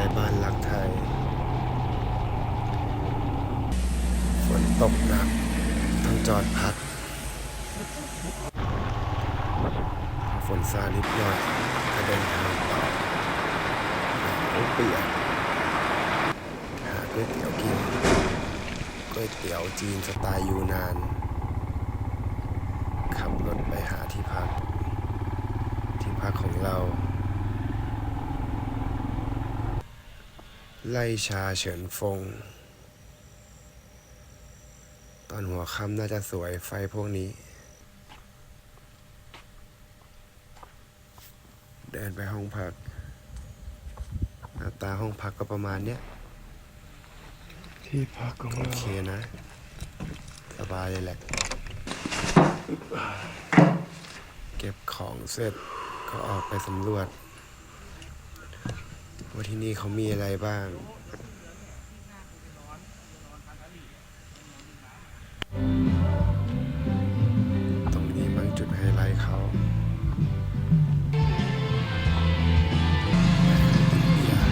ล้บ้านรักไทย ฝนตกหนัก ต้องจอดพัก ฝนซาลิดหน่อยก็เดินทางต่อหาเปียกหาก๋วยเตี๋ยวกินก๋วยเตี๋ยวจีนสไตล์ยูนาน ขับรถไปหาที่พัก ที่พักของเรา ไล่ชาเฉินฟง ตอนหัวค่ำน่าจะสวยไฟพวกนี้ เดินไปห้องพัก หน้าตาห้องพักก็ประมาณเนี้ย ที่พักของโอเราเคนะ สบายเลยแหละ เก็บของเสร็จก็ออกไปสำรวจ ว่าที่นี่เขามีอะไรบ้างตรงนี้มั้งจุดไฮไลท์เขาเบียร์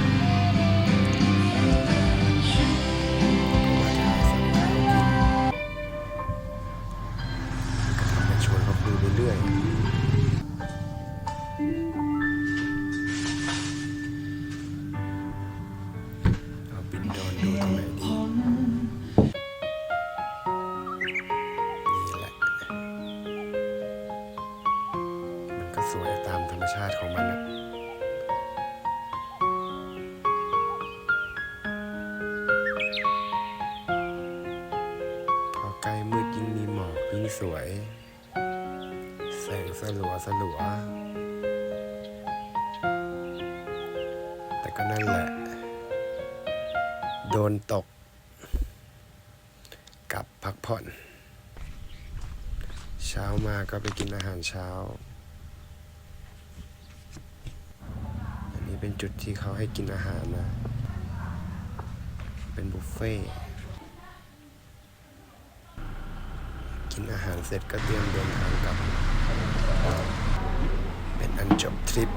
ก็ว่าจะหาสั่งข้าวกินก็ทำเป็นชวนเขาคุยไปเรื่อย สวยตามธรรมชาติของมันนะพอใกล้มืดยิ่งมีหมอกยิ่งสวย แสงสลัวสลัว แต่ก็นั่นแหละ โดนตก กับพักผ่อน เช้ามาก็ไปกินอาหารเช้า นี้เป็นจุดที่เขาให้กินอาหารนะ เป็นบุฟเฟ่ต์กินอาหารเสร็จก็เตรียมเดินทางกลับ เป็นอันจบทริป